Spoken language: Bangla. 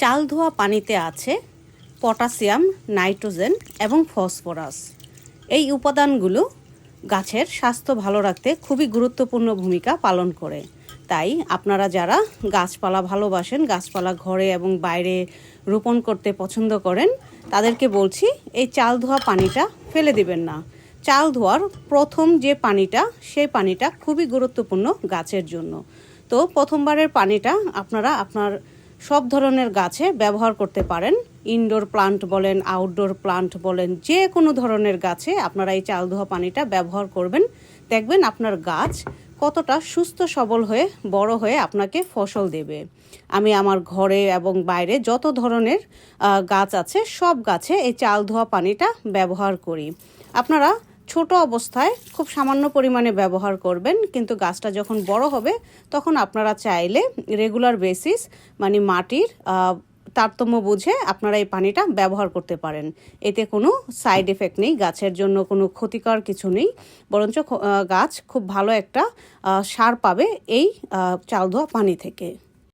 চাল ধোয়া পানিতে আছে পটাশিয়াম, নাইট্রোজেন এবং ফসফরাস। এই উপাদানগুলো গাছের স্বাস্থ্য ভালো রাখতে খুবই গুরুত্বপূর্ণ ভূমিকা পালন করে। তাই আপনারা যারা গাছপালা ভালোবাসেন, গাছপালা ঘরে এবং বাইরে রোপণ করতে পছন্দ করেন, তাদেরকে বলছি এই চাল ধোয়া পানিটা ফেলে দিবেন না। চাল ধোয়ার প্রথম যে পানিটা, সেই পানিটা খুবই গুরুত্বপূর্ণ গাছের জন্য। তো প্রথমবারের পানিটা আপনারা আপনার সব ধরনের গাছে ব্যবহার করতে পারেন। ইনডোর প্লান্ট বলেন আউটডোর প্লান্ট বলেন, যে কোনো ধরনের গাছে আপনারা এই চাল ধোয়া পানিটা ব্যবহার করবেন। দেখবেন আপনার গাছ কতটা সুস্থ, সবল হয়ে, বড় হয়ে আপনাকে ফসল দেবে। আমি আমার ঘরে এবং বাইরে যত ধরনের গাছ আছে, সব গাছে এই চাল ধোয়া পানিটা ব্যবহার করি। আপনারা ছোট অবস্থায় খুব সামান্য পরিমাণে ব্যবহার করবেন, কিন্তু গাছটা যখন বড় হবে, তখন আপনারা চাইলে রেগুলার বেসিস মানে মাটির তারতম্য বুঝে আপনারা এই পানিটা ব্যবহার করতে পারেন। এতে কোনো সাইড এফেক্ট নেই, গাছের জন্য কোনো ক্ষতিকর কিছু নেই। বরঞ্চ গাছ খুব ভালো একটা সার পাবে এই চাল ধোয়া পানি থেকে।